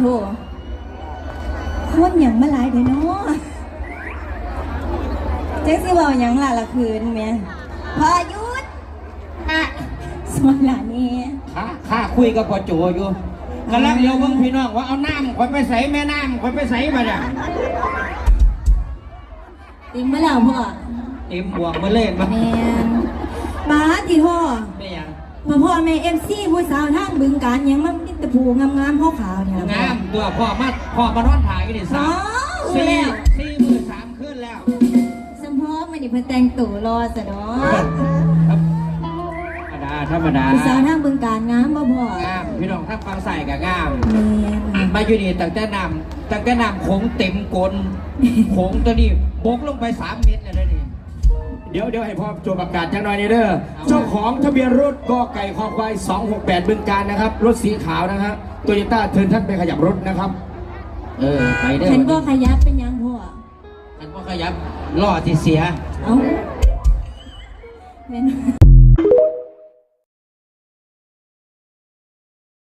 โถคนอย่างมาหลายเด้อเนาะแจ็คสิบอกอย่างล่ะละคืนเมียพายุดอะสวนหลานนี่ข้าข้าคุยกับพ่อโจอยู่กำลังเดียวเบิ่งพี่น้องว่าเอาน้ำคอยไปใส่แม่น้ำคอยไปใส่มาเนี่ยติงมาแล้วพ่อเต็มบวงมาเล่นมาแมนป้าที่พ่อไม่ยังพ่อพ่อแม่เอ็มซีผู้สาวทางบึงการยังมันมี แตะผูงามๆขาวๆเนี่ยล่ะพ่องามตัวพ่อมาพ่อมานอนถ่ายกันนี่สาอ๋อมรู้สี่แล้วสี่มือสามขึ้นแล้วสมพอมันนี่เพิ่นแต่งตัวรอซะเนาะธรรมดาธรรมดาผู้สาวทางบึงการงามบ่พ่องามพี่น้องทั้งฟังใส่กับงาม แม่นมาอยู่นี่ตั้งแต่น้ำตั้งแต่น้ำโขงเต็มกลโขงตัวนี้บกลงไปสามเมตรเลยนะนี่เดี๋ยวเดี๋ยวให้พ่อโจประกาศจังหน่อยนี่เด้อเจ้าของทะเบียนรถกอไก่คอควาย268บึงการนะครับ รถสีขาวนะครับโตโยต้าเทิร์นท่านไปขยับรถนะครับ เออไปเด้อฉันบ่ขยับเป็นหยังพ่อมันก็ขยับล่อที่เสีย เอ้าแม่น